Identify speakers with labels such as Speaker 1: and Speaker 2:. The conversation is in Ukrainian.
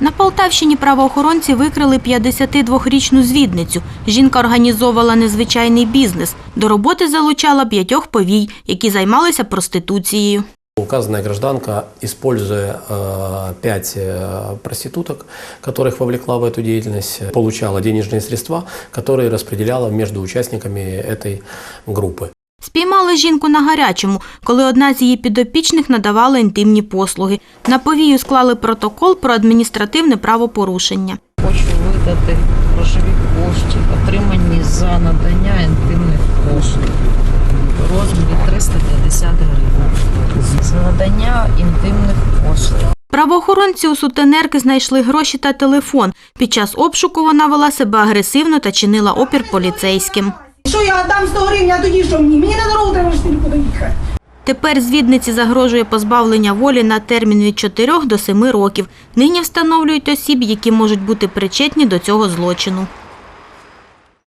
Speaker 1: На Полтавщині правоохоронці викрили 52-річну звідницю. Жінка організовувала незвичайний бізнес. До роботи залучала п'ятьох повій, які займалися проституцією.
Speaker 2: Указанная гражданка, используя э, пять э, проституток, которых вовлекла в эту деятельность, получала денежные средства, которые распределяла между участниками этой группы.
Speaker 1: Спіймали жінку на гарячому, коли одна з її підопічних надавала інтимні послуги. На повію склали протокол про адміністративне правопорушення.
Speaker 3: Хочу видати грошові кошти, отримані за надання інтимних послуг у розмірі 350 гривень. За надання інтимних послуг.
Speaker 1: Правоохоронці у сутенерки знайшли гроші та телефон. Під час обшуку вона вела себе агресивно та чинила опір поліцейським.
Speaker 4: Що я дам 100 гривень, а тоді що мені? Мені на дорогу треба ж нікуди їхати.
Speaker 1: Тепер звідниці загрожує позбавлення волі на термін від 4 до 7 років. Нині встановлюють осіб, які можуть бути причетні до цього злочину.